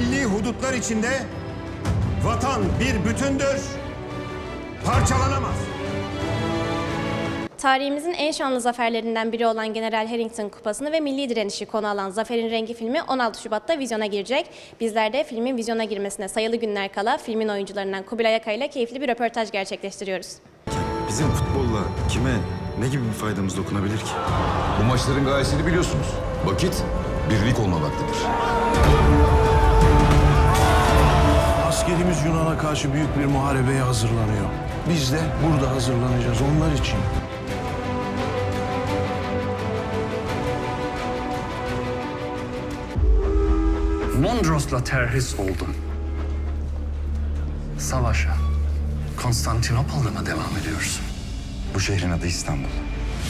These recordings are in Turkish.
Milli hudutlar içinde vatan bir bütündür, parçalanamaz. Tarihimizin en şanlı zaferlerinden biri olan General Harrington Kupası'nı ve milli direnişi konu alan Zaferin Rengi filmi 16 Şubat'ta vizyona girecek. Bizler de filmin vizyona girmesine sayılı günler kala filmin oyuncularından Kubilay Aka ile keyifli bir röportaj gerçekleştiriyoruz. Bizim futbolla kime ne gibi bir faydamız dokunabilir ki? Bu maçların gayesini biliyorsunuz. Vakit birlik olma vaktidir. Askerimiz Yunan'a karşı büyük bir muharebeye hazırlanıyor. Biz de burada hazırlanacağız onlar için. Mondros'la terhis oldum. Savaşa. Konstantinopol'da mı devam ediyorsun? Bu şehrin adı İstanbul.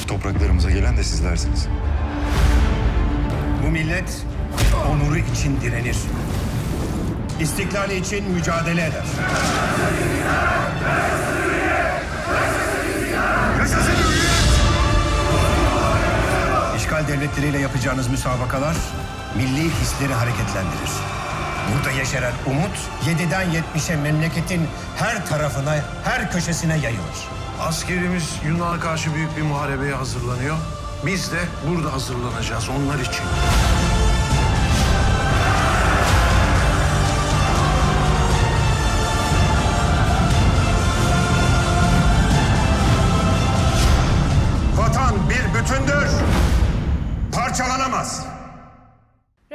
Topraklarımıza gelen de sizlersiniz. Bu millet onuru için direnir. İstiklali için mücadele eder. İşgal devletleriyle yapacağınız müsabakalar milli hisleri hareketlendirir. Burada yeşeren umut 7'den 70'e memleketin her tarafına, her köşesine yayılır. Askerimiz Yunan'a karşı büyük bir muharebeye hazırlanıyor. Biz de burada hazırlanacağız onlar için.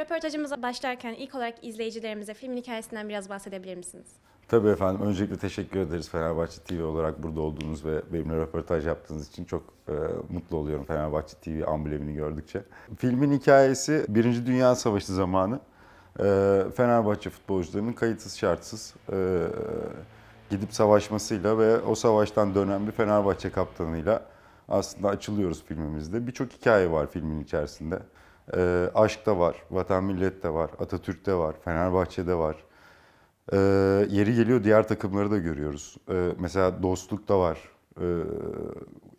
Röportajımıza başlarken ilk olarak izleyicilerimize filmin hikayesinden biraz bahsedebilir misiniz? Tabii efendim. Öncelikle teşekkür ederiz Fenerbahçe TV olarak burada olduğunuz ve benimle röportaj yaptığınız için çok e, mutlu oluyorum Fenerbahçe TV amblemini gördükçe. Filmin hikayesi Birinci Dünya Savaşı zamanı e, Fenerbahçe futbolcularının kayıtsız şartsız e, gidip savaşmasıyla ve o savaştan dönen bir Fenerbahçe kaptanıyla aslında açılıyoruz filmimizde. Birçok hikaye var filmin içerisinde. E, aşk da var, vatan millet de var, Atatürk'te var, Fenerbahçe'de var. Ee, yeri geliyor diğer takımları da görüyoruz. Ee, mesela dostluk da var. Ee,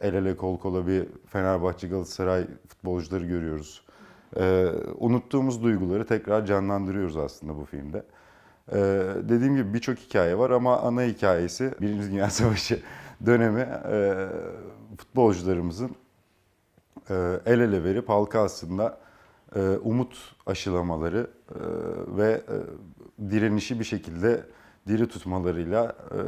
el ele kol kola bir Fenerbahçe Galatasaray futbolcuları görüyoruz. Ee, unuttuğumuz duyguları tekrar canlandırıyoruz aslında bu filmde. Ee, dediğim gibi birçok hikaye var ama ana hikayesi Birinci Dünya Savaşı dönemi e, futbolcularımızın e, el ele verip halka aslında e, umut aşılamaları e, ve e, direnişi bir şekilde diri tutmalarıyla e,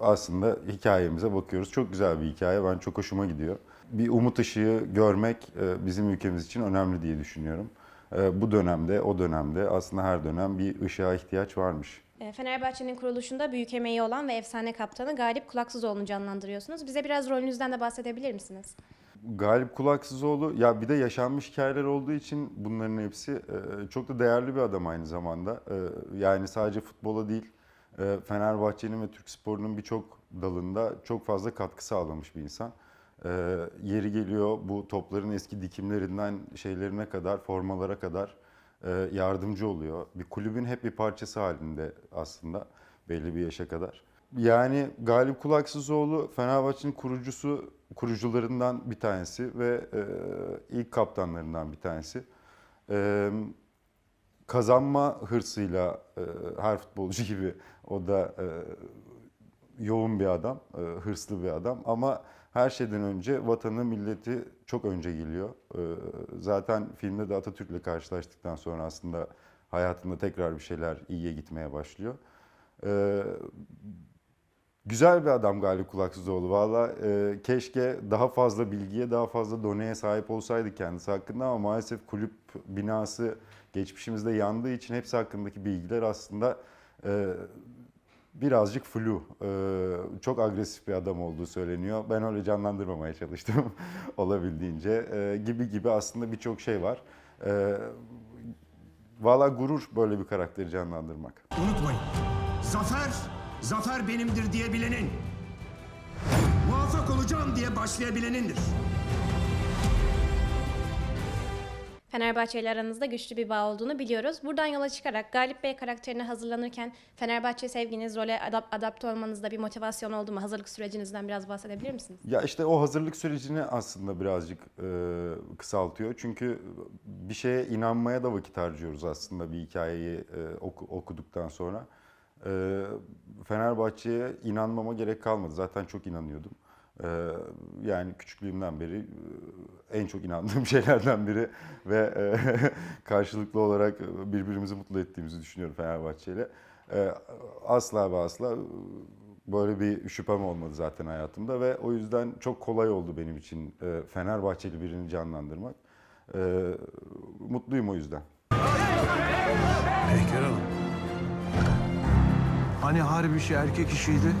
aslında hikayemize bakıyoruz. Çok güzel bir hikaye. Ben çok hoşuma gidiyor. Bir umut ışığı görmek e, bizim ülkemiz için önemli diye düşünüyorum. E, bu dönemde, o dönemde aslında her dönem bir ışığa ihtiyaç varmış. E, Fenerbahçe'nin kuruluşunda büyük emeği olan ve efsane kaptanı Galip Kulaksızoğlu'nu canlandırıyorsunuz. Bize biraz rolünüzden de bahsedebilir misiniz? Galip Kulaksızoğlu ya bir de yaşanmış hikayeler olduğu için bunların hepsi e, çok da değerli bir adam aynı zamanda. E, yani sadece futbola değil e, Fenerbahçe'nin ve Türk sporunun birçok dalında çok fazla katkı sağlamış bir insan. Yeri geliyor bu topların eski dikimlerinden şeylerine kadar, formalara kadar yardımcı oluyor. Bir kulübün hep bir parçası halinde aslında belli bir yaşa kadar. Yani Galip Kulaksızoğlu Fenerbahçe'nin kurucusu, kurucularından bir tanesi ve e, ilk kaptanlarından bir tanesi. E, kazanma hırsıyla e, her futbolcu gibi o da e, yoğun bir adam, e, hırslı bir adam ama her şeyden önce vatanı, milleti çok önce geliyor. E, zaten filmde de Atatürk'le karşılaştıktan sonra aslında hayatında tekrar bir şeyler iyiye gitmeye başlıyor. E, Güzel bir adam Galip Kulaksızoğlu. Valla e, keşke daha fazla bilgiye, daha fazla doneye sahip olsaydı kendisi hakkında ama maalesef kulüp binası geçmişimizde yandığı için hepsi hakkındaki bilgiler aslında e, birazcık flu. E, çok agresif bir adam olduğu söyleniyor. Ben öyle canlandırmamaya çalıştım olabildiğince. E, gibi gibi aslında birçok şey var. E, Valla gurur böyle bir karakteri canlandırmak. Unutmayın, zafer, zafer benimdir diyebilenin, muvaffak olacağım diye başlayabilenindir. Fenerbahçe ile aranızda güçlü bir bağ olduğunu biliyoruz. Buradan yola çıkarak Galip Bey karakterine hazırlanırken Fenerbahçe sevginiz, role adap- adapte olmanızda bir motivasyon oldu mu? Hazırlık sürecinizden biraz bahsedebilir misiniz? Ya işte o hazırlık sürecini aslında birazcık e, kısaltıyor. Çünkü bir şeye inanmaya da vakit harcıyoruz aslında bir hikayeyi e, oku- okuduktan sonra. E, Fenerbahçe'ye inanmama gerek kalmadı. Zaten çok inanıyordum. E, yani küçüklüğümden beri e, en çok inandığım şeylerden biri ve e, karşılıklı olarak birbirimizi mutlu ettiğimizi düşünüyorum Fenerbahçe ile. E, asla ve asla böyle bir şüphem olmadı zaten hayatımda ve o yüzden çok kolay oldu benim için e, Fenerbahçeli birini canlandırmak. Mutluyum o yüzden. Hanım. Hani harbi işi erkek işiydi?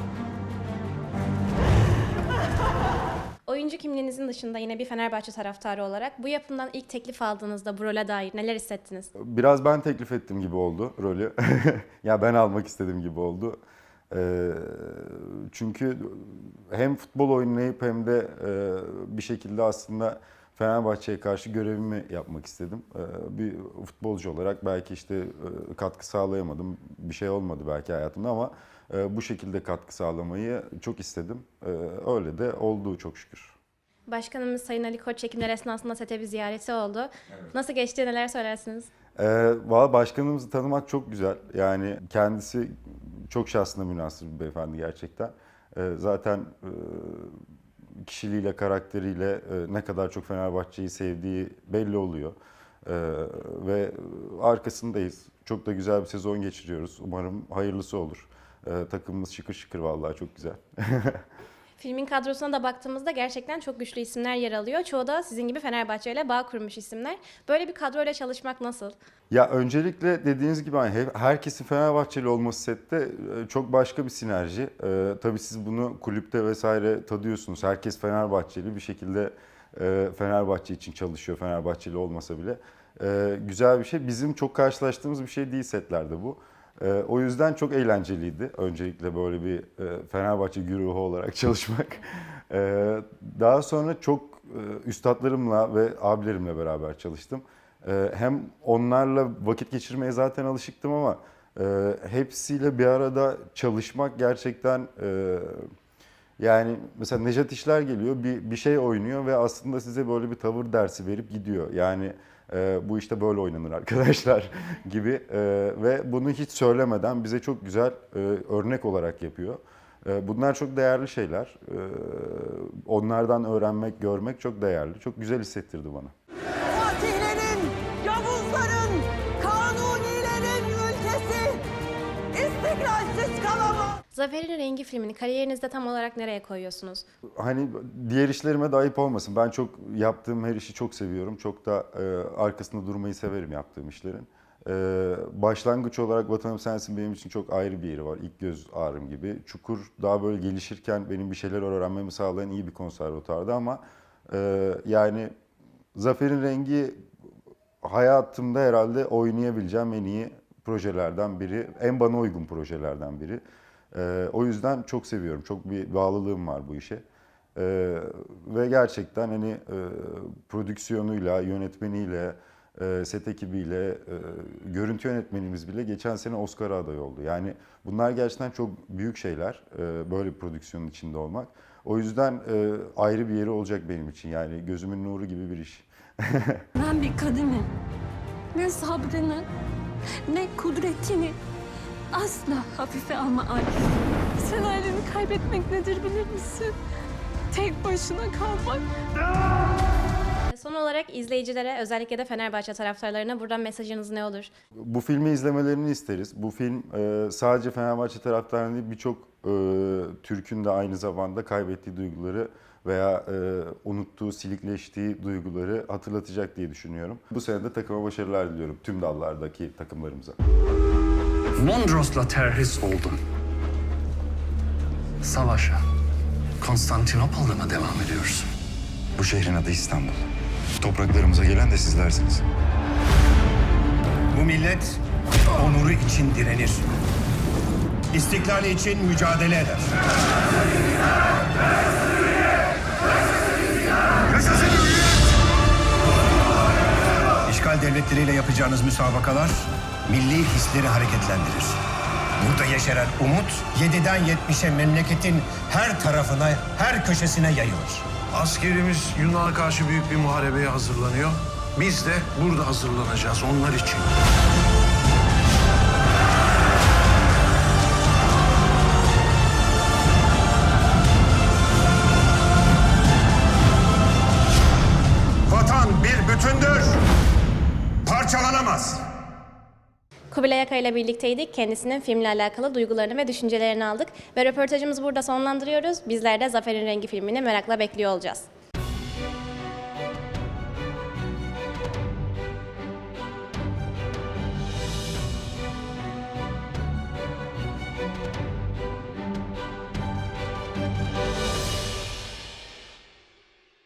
Oyuncu kimliğinizin dışında yine bir Fenerbahçe taraftarı olarak bu yapımdan ilk teklif aldığınızda bu role dair neler hissettiniz? Biraz ben teklif ettim gibi oldu rolü. ya ben almak istedim gibi oldu. E, çünkü hem futbol oynayıp hem de e, bir şekilde aslında Fenerbahçe'ye karşı görevimi yapmak istedim. E, bir futbolcu olarak belki işte e, katkı sağlayamadım. Bir şey olmadı belki hayatımda ama e, bu şekilde katkı sağlamayı çok istedim. E, öyle de oldu çok şükür. Başkanımız Sayın Ali Koç çekimler esnasında sete bir ziyareti oldu. Nasıl geçti neler söylersiniz? Ee, Valla başkanımızı tanımak çok güzel. Yani kendisi çok şahsına münasır bir beyefendi gerçekten. Ee, zaten e, kişiliğiyle, karakteriyle e, ne kadar çok Fenerbahçe'yi sevdiği belli oluyor. Ee, ve arkasındayız. Çok da güzel bir sezon geçiriyoruz. Umarım hayırlısı olur. Ee, takımımız şıkır şıkır vallahi çok güzel. Filmin kadrosuna da baktığımızda gerçekten çok güçlü isimler yer alıyor. Çoğu da sizin gibi Fenerbahçe ile bağ kurmuş isimler. Böyle bir kadroyla çalışmak nasıl? Ya öncelikle dediğiniz gibi hani he- herkesin Fenerbahçeli olması sette e, çok başka bir sinerji. Ee, tabii siz bunu kulüpte vesaire tadıyorsunuz. Herkes Fenerbahçeli bir şekilde e, Fenerbahçe için çalışıyor Fenerbahçeli olmasa bile. Ee, güzel bir şey. Bizim çok karşılaştığımız bir şey değil setlerde bu. Ee, o yüzden çok eğlenceliydi. Öncelikle böyle bir e, Fenerbahçe güruhu olarak çalışmak. Ee, daha sonra çok e, üstadlarımla ve abilerimle beraber çalıştım. Ee, hem onlarla vakit geçirmeye zaten alışıktım ama e, hepsiyle bir arada çalışmak gerçekten e, yani mesela Nejat İşler geliyor bir, bir şey oynuyor ve aslında size böyle bir tavır dersi verip gidiyor. Yani e, bu işte böyle oynanır arkadaşlar gibi E, ve bunu hiç söylemeden bize çok güzel e, örnek olarak yapıyor. E, bunlar çok değerli şeyler. E, onlardan öğrenmek, görmek çok değerli. Çok güzel hissettirdi bana. Zafer'in Rengi filmini kariyerinizde tam olarak nereye koyuyorsunuz? Hani diğer işlerime de ayıp olmasın. Ben çok yaptığım her işi çok seviyorum. Çok da e, arkasında durmayı severim yaptığım işlerin. E, başlangıç olarak Vatanım Sensin benim için çok ayrı bir yeri var. İlk göz ağrım gibi. Çukur daha böyle gelişirken benim bir şeyler öğrenmemi sağlayan iyi bir konservatuardı ama e, yani Zafer'in Rengi hayatımda herhalde oynayabileceğim en iyi projelerden biri. En bana uygun projelerden biri. Ee, o yüzden çok seviyorum. Çok bir bağlılığım var bu işe. Ee, ve gerçekten hani e, prodüksiyonuyla, yönetmeniyle, e, set ekibiyle, e, görüntü yönetmenimiz bile geçen sene Oscar'a aday oldu. Yani bunlar gerçekten çok büyük şeyler. e, böyle bir prodüksiyonun içinde olmak. O yüzden e, ayrı bir yeri olacak benim için. Yani gözümün nuru gibi bir iş. Ben bir kadının ne sabrını ne kudretini asla hafife alma Arif. Sen aileni kaybetmek nedir bilir misin? Tek başına kalmak. Son olarak izleyicilere özellikle de Fenerbahçe taraftarlarına buradan mesajınız ne olur? Bu filmi izlemelerini isteriz. Bu film e, sadece Fenerbahçe taraftarının değil birçok e, Türk'ün de aynı zamanda kaybettiği duyguları veya e, unuttuğu, silikleştiği duyguları hatırlatacak diye düşünüyorum. Bu sene de takıma başarılar diliyorum tüm dallardaki takımlarımıza. Mondros'la terhis oldum. Savaşa Konstantinopol'da mı devam ediyoruz? Bu şehrin adı İstanbul. Topraklarımıza gelen de sizlersiniz. Bu millet onuru için direnir. İstiklali için mücadele eder. Yapacağınız müsabakalar milli hisleri hareketlendirir. Burada yeşeren umut 7'den 70'e memleketin her tarafına, her köşesine yayılır. Askerimiz Yunan'a karşı büyük bir muharebeye hazırlanıyor. Biz de burada hazırlanacağız onlar için. Kubilay Aka ile birlikteydik. Kendisinin filmle alakalı duygularını ve düşüncelerini aldık. Ve röportajımızı burada sonlandırıyoruz. Bizler de Zafer'in Rengi filmini merakla bekliyor olacağız.